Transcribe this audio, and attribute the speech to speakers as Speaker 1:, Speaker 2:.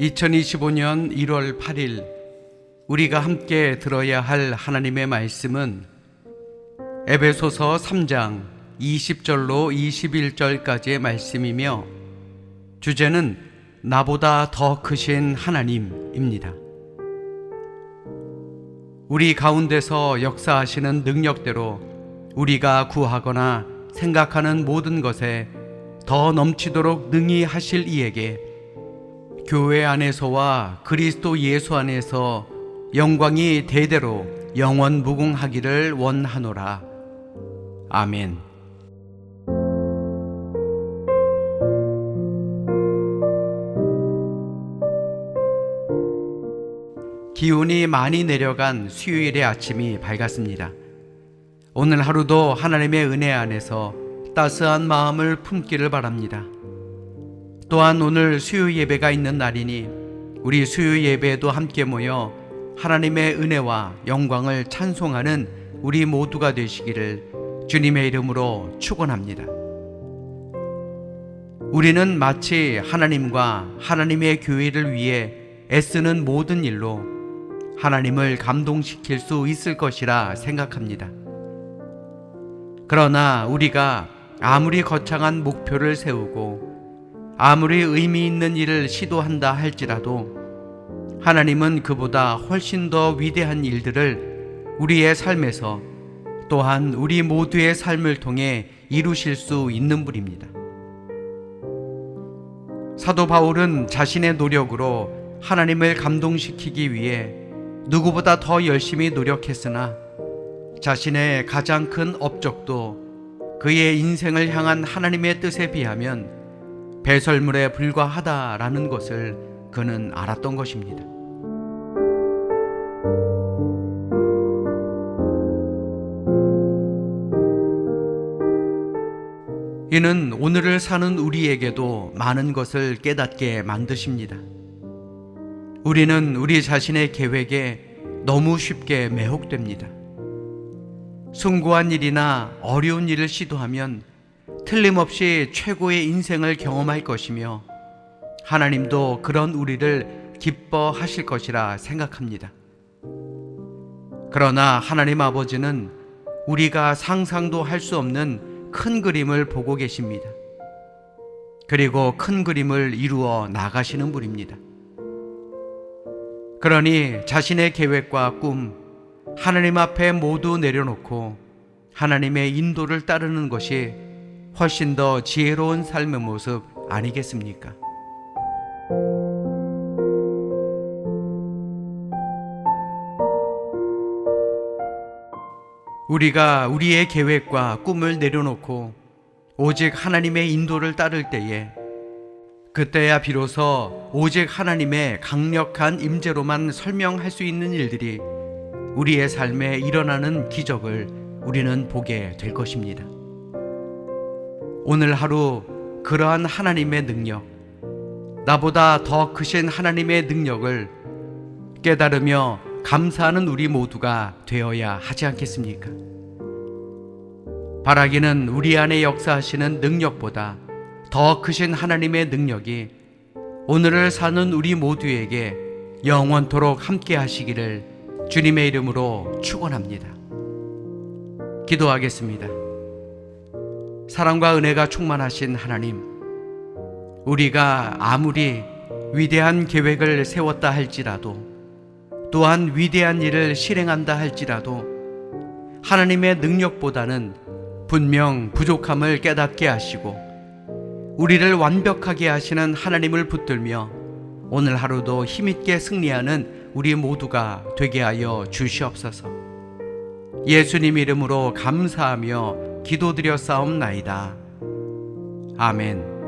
Speaker 1: 2025년 1월 8일 우리가 함께 들어야 할 하나님의 말씀은 에베소서 3장 20절로 21절까지의 말씀이며 주제는 나보다 더 크신 하나님입니다. 우리 가운데서 역사하시는 능력대로 우리가 구하거나 생각하는 모든 것에 더 넘치도록 능히 하실 이에게 교회 안에서와 그리스도 예수 안에서 영광이 대대로 영원 무궁하기를 원하노라. 아멘. 기온이 많이 내려간 수요일의 아침이 밝았습니다. 오늘 하루도 하나님의 은혜 안에서 따스한 마음을 품기를 바랍니다. 또한 오늘 수요 예배가 있는 날이니 우리 수요 예배에도 함께 모여 하나님의 은혜와 영광을 찬송하는 우리 모두가 되시기를 주님의 이름으로 축원합니다. 우리는 마치 하나님과 하나님의 교회를 위해 애쓰는 모든 일로 하나님을 감동시킬 수 있을 것이라 생각합니다. 그러나 우리가 아무리 거창한 목표를 세우고 아무리 의미 있는 일을 시도한다 할지라도 하나님은 그보다 훨씬 더 위대한 일들을 우리의 삶에서 또한 우리 모두의 삶을 통해 이루실 수 있는 분입니다. 사도 바울은 자신의 노력으로 하나님을 감동시키기 위해 누구보다 더 열심히 노력했으나 자신의 가장 큰 업적도 그의 인생을 향한 하나님의 뜻에 비하면 배설물에 불과하다라는 것을 그는 알았던 것입니다. 이는 오늘을 사는 우리에게도 많은 것을 깨닫게 만드십니다. 우리는 우리 자신의 계획에 너무 쉽게 매혹됩니다. 숭고한 일이나 어려운 일을 시도하면 틀림없이 최고의 인생을 경험할 것이며 하나님도 그런 우리를 기뻐하실 것이라 생각합니다. 그러나 하나님 아버지는 우리가 상상도 할 수 없는 큰 그림을 보고 계십니다. 그리고 큰 그림을 이루어 나가시는 분입니다. 그러니 자신의 계획과 꿈, 하나님 앞에 모두 내려놓고 하나님의 인도를 따르는 것이 훨씬 더 지혜로운 삶의 모습 아니겠습니까? 우리가 우리의 계획과 꿈을 내려놓고 오직 하나님의 인도를 따를 때에 그때야 비로소 오직 하나님의 강력한 임재로만 설명할 수 있는 일들이 우리의 삶에 일어나는 기적을 우리는 보게 될 것입니다. 오늘 하루 그러한 하나님의 능력, 나보다 더 크신 하나님의 능력을 깨달으며 감사하는 우리 모두가 되어야 하지 않겠습니까? 바라기는 우리 안에 역사하시는 능력보다 더 크신 하나님의 능력이 오늘을 사는 우리 모두에게 영원토록 함께 하시기를 주님의 이름으로 축원합니다. 기도하겠습니다. 사랑과 은혜가 충만하신 하나님, 우리가 아무리 위대한 계획을 세웠다 할지라도 또한 위대한 일을 실행한다 할지라도 하나님의 능력보다는 분명 부족함을 깨닫게 하시고 우리를 완벽하게 하시는 하나님을 붙들며 오늘 하루도 힘있게 승리하는 우리 모두가 되게 하여 주시옵소서. 예수님 이름으로 감사하며 기도드려 싸움나이다. 아멘.